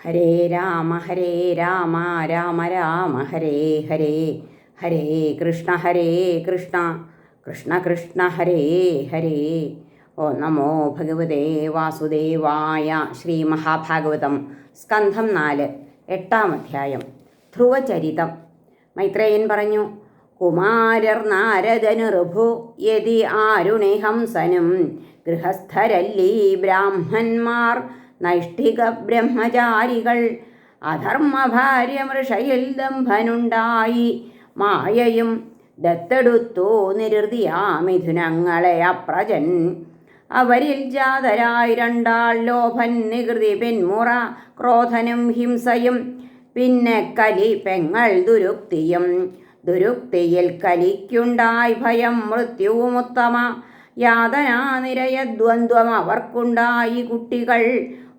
ഹരേ രാമ ഹരേ രാമ രാമ രാമ ഹരേ ഹരേ ഹരേ കൃഷ്ണ ഹരേ കൃഷ്ണ കൃഷ്ണ കൃഷ്ണ ഹരേ ഹരേ. ഓ നമോ ഭഗവതേ വാസുദേവായ ശ്രീ മഹാഭാഗവതം സ്കന്ധം നാല് എട്ടാം അധ്യായം ധ്രുവചരിതം. മൈത്രേയൻ പറഞ്ഞു കുമാരർ നാരദനു ഋഭു യതി ആരുണിഹംസനും ഗൃഹസ്ഥരല്ലീ ബ്രാഹ്മന്മാർ നൈഷ്ഠിക ബ്രഹ്മചാരികൾ അധർമ്മ ഭാര്യ മൃഷയിൽ ദംഭനുണ്ടായി. മായയും ദത്തെടുത്തു നിരുതിയാ മിഥുനങ്ങളെ അപ്രജൻ. അവരിൽ ജാതരായി രണ്ടാൾ ലോഭൻ നികൃതി പിന്മുറ ക്രോധനും ഹിംസയും പിന്നെ കലി പെങ്ങൾ ദുരുക്തിയും. ദുരുക്തിയിൽ കലിക്കുണ്ടായി ഭയം മൃത്യുവുമുത്തമ യാതനാ നിരയദ്വന്ദ്വം അവർക്കുണ്ടായി കുട്ടികൾ.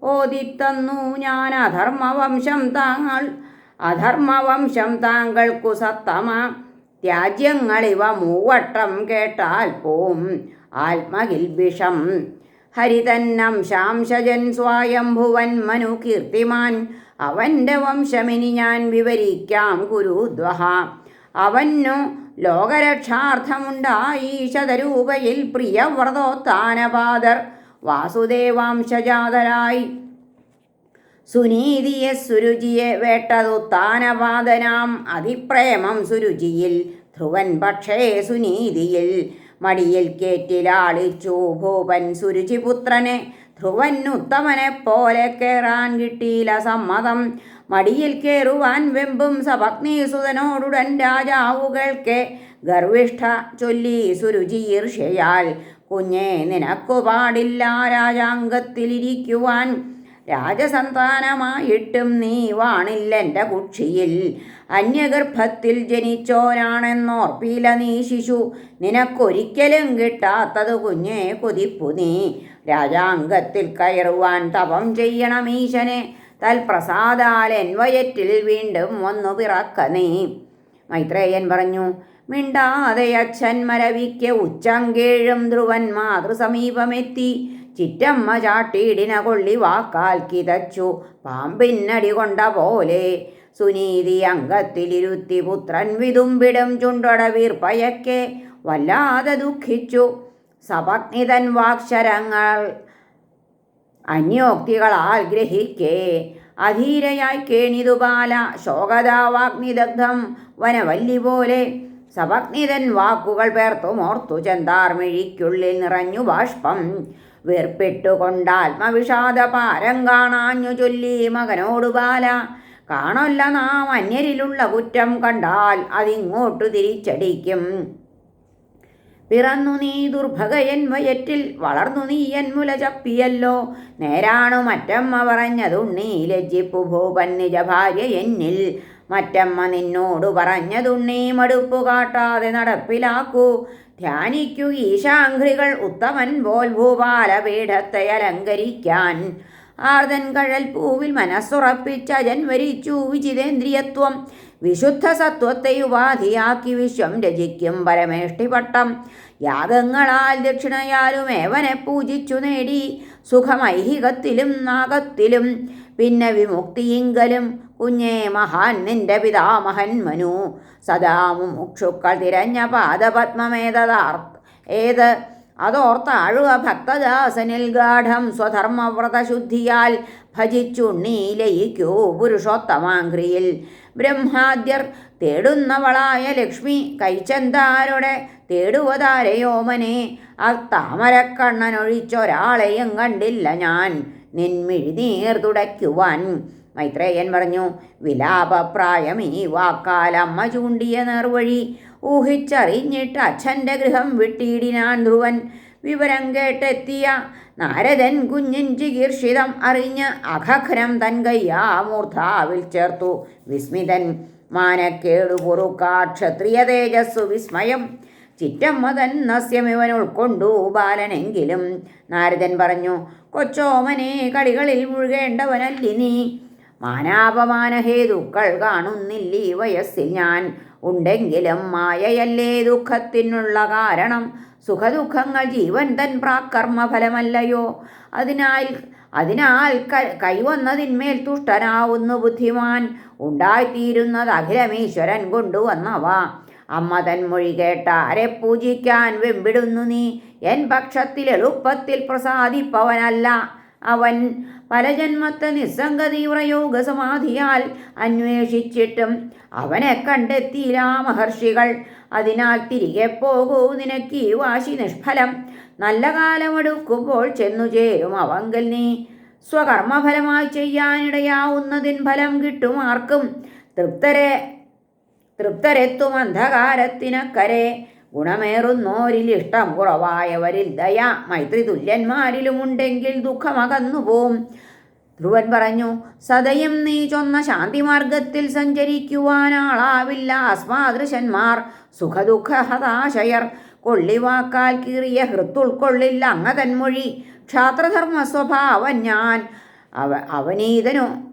ഓതിത്തന്നു ഞാൻ അധർമ്മവംശം താങ്കൾ അധർമ്മവംശം താങ്കൾക്കു സത്തമ. ത്യാജ്യങ്ങളിവ മൂവട്ടം കേട്ടാൽ പോം ആത്മകിൽ വിഷം. ഹരിതന്നം ശാംശജൻ സ്വായംഭുവൻ മനു കീർത്തിമാൻ അവന്റെ വംശമിനി ഞാൻ വിവരിക്കാം ഗുരുദ്വഹ അവന്നു ലോകരക്ഷാർത്ഥമുണ്ടായി ശതരൂപയിൽ പ്രിയവ്രതോത്താനപാദർ. വാസുദേവാംശജാതരായി. സുനീതിയെ സുരുചിയെ വേട്ടതു താനപാതനാം അതിപ്രേമം സുരുചിയിൽ ധ്രുവൻ പക്ഷേ സുനീതിയിൽ. മടിയിൽ കേറ്റിലാളിച്ചു ഭൂപൻ സുരുചിപുത്രനെ ധ്രുവൻ ഉത്തമനെ പോലെ കേറാൻ കിട്ടിയില്ല സമ്മതം. മടിയിൽ കേറുവാൻ വെമ്പും സപത്നീസുതനോടുടൻ രാജാവുകൾക്ക് ഗർവിഷ്ഠ ചൊല്ലി സുരുചി ഈർഷ്യയാൽ കുഞ്ഞെ നിനക്കു പാടില്ല രാജാംഗത്തിലിരിക്കുവാൻ. രാജസന്താനമായിട്ടും നീ വാണില്ലെന്റെ കുക്ഷിയിൽ. അന്യഗർഭത്തിൽ ജനിച്ചോരാണെന്നോർപ്പില നീ ശിശു. നിനക്കൊരിക്കലും കിട്ടാത്തത് കുഞ്ഞെ കൊതിപ്പു നീ. രാജാംഗത്തിൽ കയറുവാൻ തപം ചെയ്യണം ഈശനെ. തൽപ്രസാദാൽ വീണ്ടും വന്നു പിറക്ക നീ. മൈത്രേയൻ പറഞ്ഞു മിണ്ടാതെ അച്ഛൻ മരവിക്ക് ഉച്ചങ്കേഴും ധ്രുവൻ മാതൃസമീപമെത്തി. ചിറ്റമ്മ ചാട്ടിയിടിന കൊള്ളി വാക്കാൽ കിതച്ചു. പാമ്പിന്നടി കൊണ്ട പോലെ സുനീതി അംഗത്തിലിരുത്തി പുത്രൻ വിതുമ്പിടും ചുണ്ടൊട വീർപ്പയക്കെ വല്ലാതെ ദുഃഖിച്ചു. സപഗ്നിതൻ വാക്ഷരങ്ങൾ അന്യോക്തികളാൽ ഗ്രഹിക്കേ. അധീരയായി കേണിതുപാല ശോകതാവാഗ്നിദഗ്ധം വനവല്ലി പോലെ സപഗ്നിതൻ വാക്കുകൾ പേർത്തു മോർത്തു ചെന്താർമിഴിക്കുള്ളിൽ നിറഞ്ഞു ബാഷ്പം. വേർപ്പെട്ടുകൊണ്ടാത്മവിഷാദ പാരം കാണാഞ്ഞു ചൊല്ലി മകനോടു ബാല. കാണൊല്ല നാം അന്യരിലുള്ള കുറ്റം കണ്ടാൽ അതിങ്ങോട്ടു തിരിച്ചടിക്കും. പിറന്നു നീ ദുർഭഗയൻ വയറ്റിൽ വളർന്നു നീ മുല ചപ്പിയല്ലോ. നേരാണു മറ്റമ്മ പറഞ്ഞതുണ്ണി ലജ്ജിപ്പു ഭൂപൻ നിജ ഭാര്യ എന്നിൽ മറ്റമ്മ നിന്നോട് പറഞ്ഞതുണ്ണീ മടുപ്പു കാട്ടാതെ നടപ്പിലാക്കൂ. ധ്യാനിക്കൂ ഈശാംഘ്രികൾ ഉത്തമൻ പോൽ ഭൂപാലപീഠത്തെ അലങ്കരിക്കാൻ. ആർദൻ കഴൽ പൂവിൽ മനസ്സുറപ്പിച്ച ജൻവരിച്ചു വിചിതേന്ദ്രിയത്വം വിശുദ്ധ സത്വത്തെ ഉപാധിയാക്കി വിശ്വം രചിക്കും പരമേഷ്ടിപട്ടം. യാഗങ്ങളാൽ ദക്ഷിണയാലും ഏവനെ പൂജിച്ചു നേടി. സുഖമൈഹികത്തിലും നാഗത്തിലും. പിന്നെ വിമുക്തിയിങ്കലും കുഞ്ഞേ മഹാൻ നിന്റെ പിതാമഹൻ മനു. സദാ മുമുക്ഷുക്കൾ തിരഞ്ഞ പാദപത്മമേതദാർ ഏത്? അതോർത്താഴുക ഭക്തദാസനിൽ ഗാഠം സ്വധർമ്മവ്രതശുദ്ധിയാൽ ഭജിച്ചുണ്ണി ലയിക്കൂ പുരുഷോത്തമാങ്ക്രിയിൽ ബ്രഹ്മാദ്യർ തേടുന്നവളായ ലക്ഷ്മി കൈച്ചന്താരുടെ തേടുവതാരയോമനെ. ആ താമരക്കണ്ണനൊഴിച്ചൊരാളെയും കണ്ടില്ല ഞാൻ. നിൻമിഴുനീർ തുടയ്ക്കുവാൻ. മൈത്രേയൻ പറഞ്ഞു വിലാപപ്രായം ഈ വാക്കാലമ്മ ചൂണ്ടിയ നേർവഴി. ഊഹിച്ചറിഞ്ഞിട്ട് അച്ഛന്റെ ഗൃഹം വിട്ടിയിടിനാൻ ധ്രുവൻ. വിവരം കേട്ടെത്തിയ നാരദൻ കുഞ്ഞിൻ ചികീർഷിതം അറിഞ്ഞ് അഖഖനം തൻ കയ്യാ മൂർധാവിൽ ചേർത്തു. വിസ്മിതൻ മാനക്കേടു പൊറുക്കാ ക്ഷത്രിയ തേജസ്സു വിസ്മയം. ചിറ്റമ്മ തൻ നസ്യമിവൻ ഉൾക്കൊണ്ടു ബാലനെങ്കിലും. നാരദൻ പറഞ്ഞു കൊച്ചോമനെ കളികളിൽ മുഴുകേണ്ടവനല്ലിനി മാനാപമാനഹേതുക്കൾ കാണുന്നില്ലീ വയസ്സിൽ ഞാൻ. ഉണ്ടെങ്കിലും മായയല്ലേ ദുഃഖത്തിനുള്ള കാരണം? സുഖദുഃഖങ്ങൾ ജീവൻ തൻ പ്രാകർമ്മഫലമല്ലയോ? അതിനാൽ അതിനാൽ കൈവന്നതിന്മേൽ തുഷ്ടനാവുന്നു ബുദ്ധിമാൻ. ഉണ്ടായിത്തീരുന്നത് അഖിലമീശ്വരൻ കൊണ്ടുവന്നവ. അമ്മ മൊഴി കേട്ട ആരെ പൂജിക്കാൻ വെമ്പിടുന്നു നീ. എൻ പക്ഷത്തിൽ എളുപ്പത്തിൽ പ്രസാദിപ്പവനല്ല. അവൻ പല ജന്മത്തെ നിസ്സംഗ തീവ്രയോഗ സമാധിയാൽ അന്വേഷിച്ചിട്ടും അവനെ കണ്ടെത്തിയില്ല മഹർഷികൾ. അതിനാൽ തിരികെ പോകൂ നിനക്ക് ഈ വാശി നിഷ്ഫലം. നല്ല കാലമെടുക്കുമ്പോൾ ചെന്നു ചേരും അവങ്കൽ നീ. സ്വകർമ്മഫലമായി ചെയ്യാനിടയാവുന്നതിൻ ഫലം കിട്ടും ആർക്കും. തൃപ്തരെ തൃപ്തരെത്തും അന്ധകാരത്തിനക്കരെ. ഗുണമേറുന്നോരിൽ ഇഷ്ടം കുറവായവരിൽ ദയ. മൈത്രി തുല്യന്മാരിലുമുണ്ടെങ്കിൽ ദുഃഖമകന്നു പോവും ധ്രുവൻ പറഞ്ഞു സദയം നീ ചൊന്ന ശാന്തിമാർഗത്തിൽ സഞ്ചരിക്കുവാനാളാവില്ല അസ്മാദൃശന്മാർ സുഖദുഃഖ ഹതാശയർ കൊള്ളിവാക്കാൽ കീറിയ ഹൃത്തുൾക്കൊള്ളില്ല അങ്ങതന്മൊഴി. ക്ഷാത്രധർമ്മ സ്വഭാവൻ ഞാൻ അവ അവനീതനു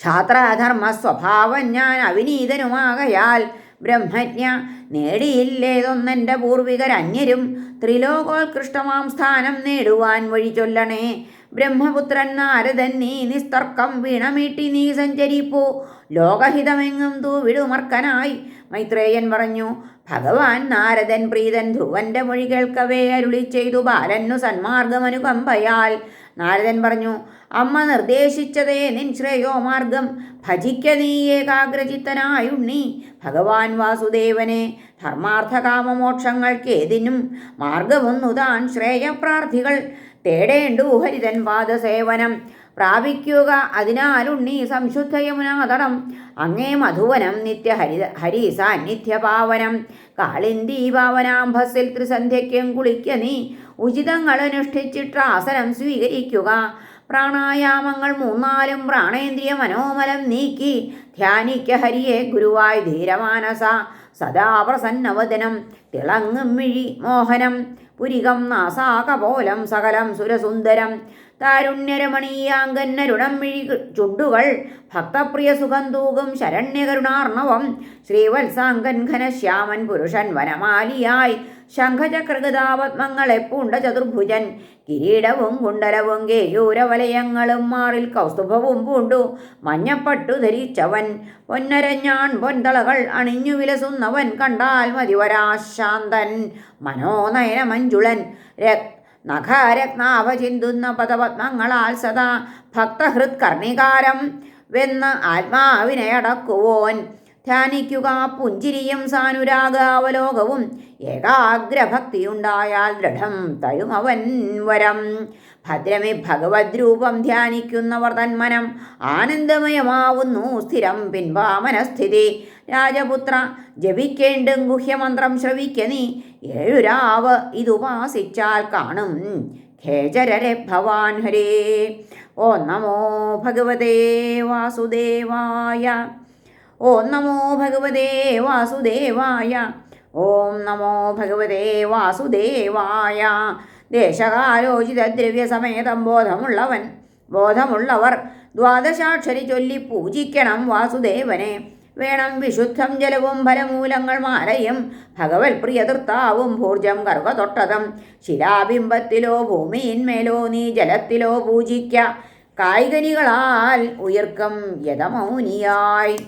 ക്ഷാത്രധർമ്മ സ്വഭാവം ഞാൻ അവിനീതനുമാകയാൽ ബ്രഹ്മജ്ഞ നേടിയില്ലേതൊന്നെന്റെ പൂർവികരന്യരും ത്രിലോകോത്കൃഷ്ടമാം സ്ഥാനം നേടുവാൻ വഴി ചൊല്ലണേ. ബ്രഹ്മപുത്രൻ നാരദൻ നീ നിസ്തർക്കം വീണമീട്ടി നീ സഞ്ചരിപ്പോ. ലോകഹിതമെങ്ങും തൂവിടുമർക്കനായി. മൈത്രേയൻ പറഞ്ഞു ഭഗവാൻ നാരദൻ പ്രീതൻ ധ്രുവന്റെ മൊഴി കേൾക്കവേ അരുളി ചെയ്തു ബാലന്നു സന്മാർഗമനുകമ്പയാൽ നാരദൻ പറഞ്ഞു അമ്മ നിർദ്ദേശിച്ചതേ നിൻ ശ്രേയോ മാർഗം. ഭജിക്ക നീ ഏകാഗ്രചിത്തനായുണ്ണി ഭഗവാൻ വാസുദേവനെ ധർമാർത്ഥകാമമോക്ഷങ്ങൾക്ക് ഏതിനും മാർഗമൊന്നുതാൻ ശ്രേയപ്രാർത്ഥികൾ. തേടേണ്ടു ഹരിതൻ പാദസേവനം. പ്രാപിക്കുക. അതിനാലുണ്ണി സംശുദ്ധ യമുനാതടം. അങ്ങേ മധുവനം നിത്യ ഹരി ഹരി സാന്നിധ്യപാവനം കാളിന്തി പാവനാംഭസിൽ ത്രിസന്ധ്യയ്ക്കും കുളിക്ക നീ. ഉചിതങ്ങൾ അനുഷ്ഠിച്ചിട്ട് ആസനം സ്വീകരിക്കുക. പ്രാണായാമങ്ങൾ മൂന്നാലും പ്രാണേന്ദ്രിയ മനോമലം നീക്കി. ധ്യാനിക്ക ഹരിയെ ഗുരുവായി ധീരമാനസ. സദാ പ്രസന്നവദനം. തിളങ്ങും മിഴി മോഹനം പുരികം നാസാകപോലം സകലം സുരസുന്ദരം. താരുണ്യരമണീയാങ്കന്നരുണം മിഴി ചുണ്ടുകൾ ഭക്തപ്രിയ തൂകും ശരണ്യകരുണാർണവം ശ്രീവത്സാങ്കൻ ഘനശ്യാമൻ പുരുഷൻ വനമാലിയായി ശംഖചക്രകൃതാപത്മങ്ങളെ പൂണ്ട ചതുർഭുജൻ കിരീടവും കുണ്ടലവും കേയൂരവലയങ്ങളും മാറിൽ കൗസ്തുഭവും പൂണ്ടു മഞ്ഞപ്പട്ടു ധരിച്ചവൻ പൊന്നരഞ്ഞാൺ പൊന്തളകൾ അണിഞ്ഞു വിലസുന്നവൻ കണ്ടാൽ മതിവരാശാന്തൻ മനോനയന മഞ്ജുളൻ നഖരത്നാഭ ചിന്തുന്ന പദപത്മങ്ങളാൽ സദാ ഭക്തഹൃത്കർണികാരം വെന്ന് ആത്മാവിനെ അടക്കുവോൻ. ധ്യാനിക്കുക. പുഞ്ചിരിയും സാനുരാഗാവലോകവും ഏകാഗ്രഭക്തിയുണ്ടായാൽ ദൃഢം തഴുമവൻ വരം. ഭദ്രമി ഭഗവദ്രൂപം ധ്യാനിക്കുന്നവർ തന്മനം. ആനന്ദമയമാവുന്നു സ്ഥിരം പിൻവാമനസ്ഥിതി. രാജപുത്ര ജപിക്കേണ്ടും ഗുഹ്യമന്ത്രം ശ്രവിക്ക നീ. ഏഴുരാവ് ഇതുപാസിച്ചാൽ കാണും ഖേചരരെ ഭവാൻ ഹരേ. ഓ നമോ ഭഗവതേ വാസുദേവായ ഓം നമോ ഭഗവതേ വാസുദേവായ. ഓം നമോ ഭഗവതേ വാസുദേവായ. ദേശകാലോചിത ദ്രവ്യസമേതം ബോധമുള്ളവൻ ബോധമുള്ളവർ ദ്വാദശാക്ഷരി ചൊല്ലി പൂജിക്കണം വാസുദേവനെ. വേണം വിശുദ്ധം ജലവും ഫലമൂലങ്ങൾ മാലയും ഭഗവത് പ്രിയതൃത്താവും ഭൂർജം കറുകതൊട്ടതം ശിലാബിംബത്തിലോ ഭൂമിയിന്മേലോ നീ ജലത്തിലോ പൂജിക്ക. കായികനികളാൽ ഉയർക്കം യഥമൗനിയായി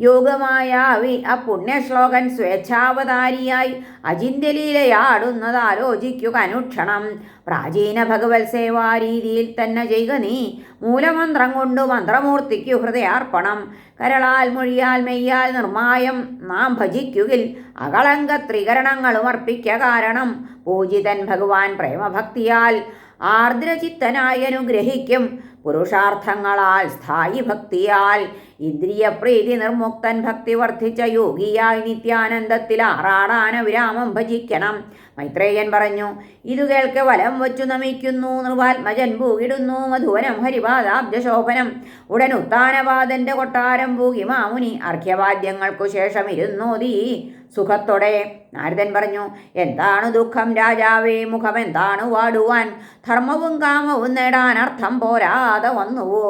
യോഗമായാവി. ആ പുണ്യശ്ലോകൻ സ്വേച്ഛാവതാരിയായി അജിന്ത്യലീലയാടുന്നതാലോചിക്കുക അനുക്ഷണം. പ്രാചീന ഭഗവത് സേവാ രീതിയിൽ തന്നെ ചെയ്യുക നീ മൂലമന്ത്രം കൊണ്ടു മന്ത്രമൂർത്തിക്കു ഹൃദയാർപ്പണം. കരളാൽ മൊഴിയാൽ മെയ്യാൽ നിർമായം നാം ഭജിക്കുകിൽ അകളങ്ക ത്രികരണങ്ങളും അർപ്പിക്ക കാരണം. പൂജിതൻ ഭഗവാൻ പ്രേമഭക്തിയാൽ ആർദ്രചിത്തനായി അനുഗ്രഹിക്കും. പുരുഷാർത്ഥങ്ങളാൽ സ്ഥായി ഭക്തിയാൽ ഇന്ദ്രിയപ്രീതി നിർമുക്തൻ ഭക്തി വർദ്ധിച്ച യോഗിയായി നിത്യാനന്ദത്തിൽ ആറാടാന വിരാമം ഭജിക്കണം. മൈത്രേയൻ പറഞ്ഞു ഇതു കേൾക്ക് വലം വച്ചു നമിക്കുന്നു നൃപാത്മജൻ പൂകിടുന്നു മധുവനം ഹരിപാദാബ്ജശോഭനം. ഉടൻ ഉത്താനവാദന്റെ കൊട്ടാരം പൂകി മാമുനി അർഘ്യവാദ്യങ്ങൾക്കു ശേഷം ഇരുന്നോതീ സുഖത്തോടെ. നാരദൻ പറഞ്ഞു എന്താണ് ദുഃഖം രാജാവേ? മുഖം എന്താണ് വാടുവാൻ? ധർമ്മവും കാമവും നേടാൻ അർത്ഥം പോരാതെ വന്നുവോ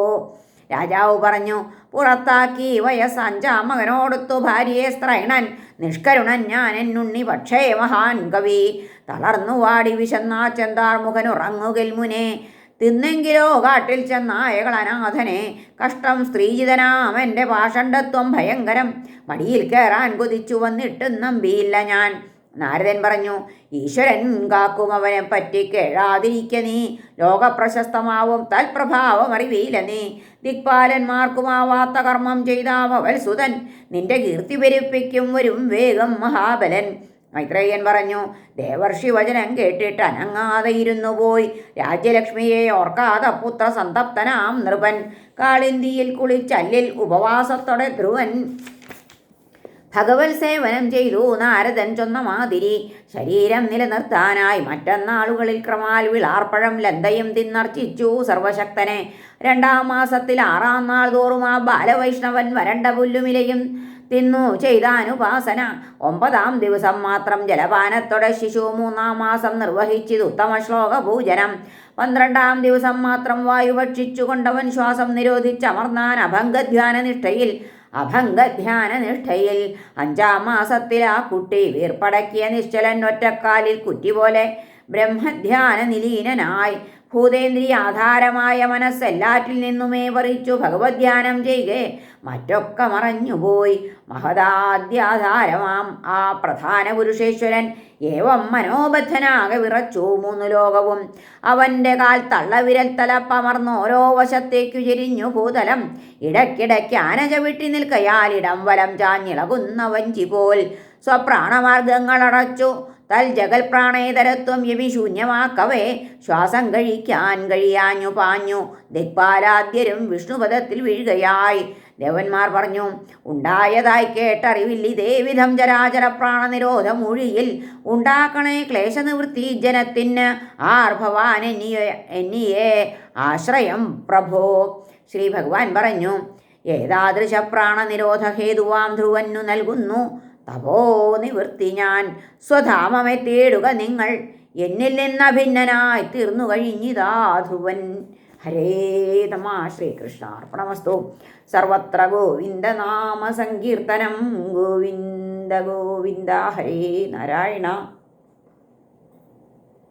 രാജാവ് പറഞ്ഞു പുറത്താക്കി വയസ്സഞ്ചാം മകനോടുത്തു ഭാര്യയെ സ്ത്രൈണൻ നിഷ്കരുണൻ ഞാൻ എന്നുണ്ണി. പക്ഷേ മഹാൻ കവി തളർന്നു വാടി വിശന്നാ ചെന്താർ മുഖൻ ഉറങ്ങുകിൽ മുനെ. തിന്നെങ്കിലോ കാട്ടിൽ ചെന്നായകൾ അനാഥനെ. കഷ്ടം സ്ത്രീജിതനാം എന്റെ പാഷണ്ഡത്വം ഭയങ്കരം. മടിയിൽ കയറാൻ കൊതിച്ചു വന്നിട്ടും നമ്പിയില്ല ഞാൻ. നാരദൻ പറഞ്ഞു ഈശ്വരൻ കാക്കും അവനെ പറ്റി കേഴാതിരിക്ക നീ. ലോകപ്രശസ്തമാവും തൽപ്രഭാവം അറിവിയില്ല നീ. ദിക്പാലന്മാർക്കുമാവാത്ത കർമ്മം ചെയ്താവൽ സുതൻ. നിന്റെ കീർത്തി പെരുപ്പിക്കും വരും വേഗം മഹാബലൻ. മൈത്രേയൻ പറഞ്ഞു ദേവർഷി വചനം കേട്ടിട്ട് അനങ്ങാതെ ഇരുന്നു പോയി. രാജ്യലക്ഷ്മിയെ ഓർക്കാതെ പുത്ര സന്തപ്തനാം നൃപൻ. കാളിന്തിയിൽ കുളിച്ചല്ലിൽ ഉപവാസത്തോടെ ധ്രുവൻ. ഭഗവത് സേവനം ചെയ്തു നാരദൻ ചൊന്ന മാതിരി. ശരീരം നിലനിർത്താനായി മറ്റന്നാളുകളിൽ ക്രമാൽ വിളാർപ്പഴം ലന്തയും തിന്നർച്ചിച്ചു സർവശക്തനെ. രണ്ടാം മാസത്തിൽ ആറാം നാൾ തോറും ആ ബാലവൈഷ്ണവൻ വരണ്ട പുല്ലുമിലയും തിന്നു ചെയ്താനുപാസന. ഒമ്പതാം ദിവസം മാത്രം ജലപാനത്തോടെ ശിശു മൂന്നാം മാസം നിർവഹിച്ചത് ഉത്തമ ശ്ലോക പൂജനം. പന്ത്രണ്ടാം ദിവസം മാത്രം വായു ഭക്ഷിച്ചു കൊണ്ടവൻ ശ്വാസം നിരോധിച്ചമർന്നാൻ അഭംഗധ്യാന നിഷ്ഠയിൽ അഭംഗധ്യാന നിഷ്ഠയിൽ അഞ്ചാം മാസത്തിൽ ആ കുട്ടി വീർപ്പടക്കിയ നിശ്ചലൻ ഒറ്റക്കാലിൽ കുറ്റി പോലെ ബ്രഹ്മധ്യാന നിലീനനായി ഭൂതേന്ദ്രിയാധാരമായ മനസ്സെല്ലാറ്റിൽ നിന്നുമേ പറിച്ചു ഭഗവദ്ധ്യാനം ചെയ്യേ മറ്റൊക്കെ മറഞ്ഞുപോയി. മഹദാദ്യാധാരമാം. ആ പ്രധാന പുരുഷേശ്വരൻ ഏവം മനോബദ്ധനാകെ വിറച്ചു മൂന്നു ലോകവും. അവന്റെ കാൽ തള്ളവിരൽ തലപ്പമർന്ന് ഓരോ വശത്തേക്കു ചെരിഞ്ഞു ഭൂതലം. ഇടയ്ക്കിടയ്ക്ക് ആനജ വിട്ടി നിൽക്കയാൽ ഇടം വലം ചാഞ്ഞിളകുന്ന വഞ്ചി പോൽ സ്വപ്രാണമാർഗങ്ങളടച്ചു തൽ ജഗൽ പ്രാണേതരത്വം യവി ശൂന്യമാക്കവേ. ശ്വാസം കഴിക്കാൻ കഴിയാഞ്ഞു പാഞ്ഞു. ദിക്പാലാദ്യരും വിഷ്ണുപദത്തിൽ വീഴുകയായി. ദേവന്മാർ പറഞ്ഞു ഉണ്ടായതായി കേട്ടറിവില്ല ഇതേവിധം ചരാചര പ്രാണനിരോധം ഒഴിയിൽ ഉണ്ടാക്കണേ ക്ലേശനിവൃത്തി ജനത്തിന്. ആർ ഭവാൻ എന്നിയെ എന്നിയെ ആശ്രയം പ്രഭോ ശ്രീ ഭഗവാൻ പറഞ്ഞു ഏതാദൃശ പ്രാണനിരോധ ഹേതുവാം ധ്രുവന്നു നൽകുന്നു. തപോ നിവൃത്തി ഞാൻ. സ്വധാമമേ തേടുക നിങ്ങൾ. എന്നിൽ നിന്ന് അഭിന്നനായി തീർന്നു കഴിഞ്ഞിതാ ധ്രുവൻ. ഹരേ നമ ശ്രീകൃഷ്ണാർപ്പണമസ്തു. സർവത്ര ഗോവിന്ദനാമ സങ്കീർത്തനം. ഗോവിന്ദ ഗോവിന്ദ ഹരേ നാരായണ.